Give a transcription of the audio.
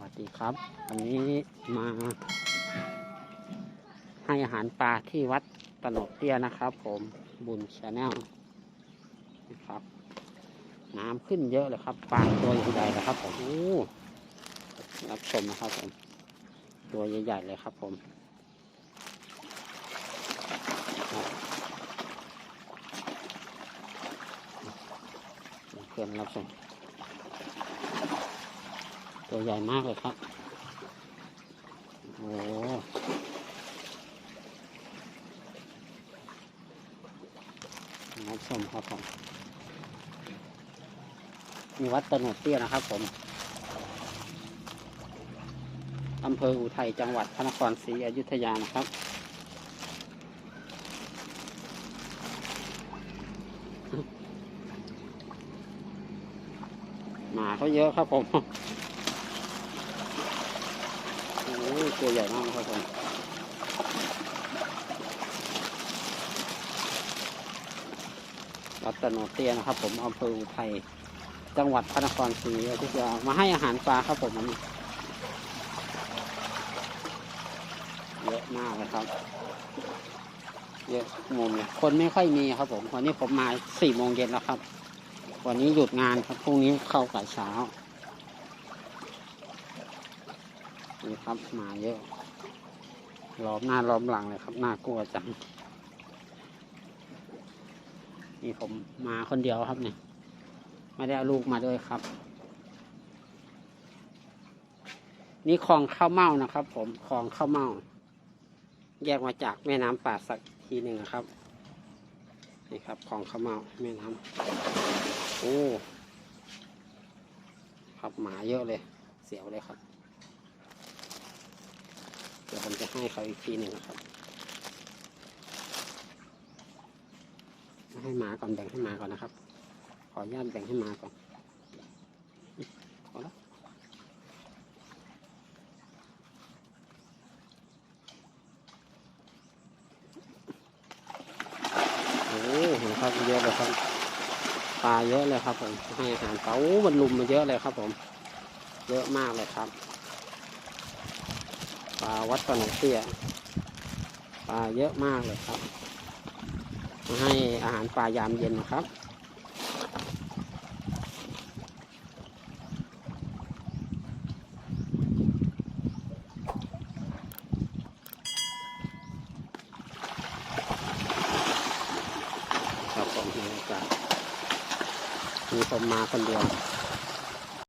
วัสดีครับ วันนี้มาให้อาหารปลาที่วัดตนกเตี้ยนะครับ ผมบุญชาแนลนะครับ น้ำขึ้นเยอะเลยครับปลาตัวใหญ่ๆเลยครับผมรับชมนะครับผม ตัวใหญ่ๆเลยครับผมเพื่อนรับชม ตัวใหญ่มากเลยครับ โอ้รับชมครับผมมีวัดตโนดเตี้ยนะครับผมอำเภออุทัยจังหวัดพระนครศรีอยุธยานะครับหมาเขาเยอะครับผม อ้ตัวใหญ่มากครับผมวัตโนเตียนะครับ ผมอำเภออุทัยจังหวัดพระนครศรีอยุธยามาให้อาหารปลาครับผมนี่เยอะมากเลยครับ เยอะมุมเนี่ยคนไม่ค่อยมีครับผม วันนี้ผมมาสี่โมงเย็นแล้วครับ วันนี้หยุดงานครับพรุ่งนี้เข้ากะเช้า นี่ครับมาเยอะล้อมหน้าล้อมหลังเลยครับน่ากลัวจังนี่ผมมาคนเดียวครับเนี่ยไม่ได้เอาลูกมาด้วยครับ นี่คลองข้าวเม่านะครับ ผมคลองข้าวเม่า แยกมาจากแม่น้ำป่าสักทีหนึ่งนะครับนี่ครับคลองข้าวเม่าแม่น้ำโอ้ครับหมาเยอะเลย เสียวเลยครับ เดี๋ยวผมจะ ให้เขาอีกทีหนึ่งนะครับ ให้หมาก่อนแบ่งให้หมาก่อนนะครับ ขออนุญาตแบ่งให้หมาก่อนพอแล้วโอ้เห็นครับเยอะเลยครับปลาเยอะเลยครับผมให้อาหารปลาโอ้มันลุมมาเยอะเลยครับผม เยอะมากเลยครับ ปลาวัดตะหนเตี้ยปลาเยอะมากเลยครับ มาให้อาหารปลายามเย็นนะครับครับผมบรรยากาศมีผมมาคนเดียว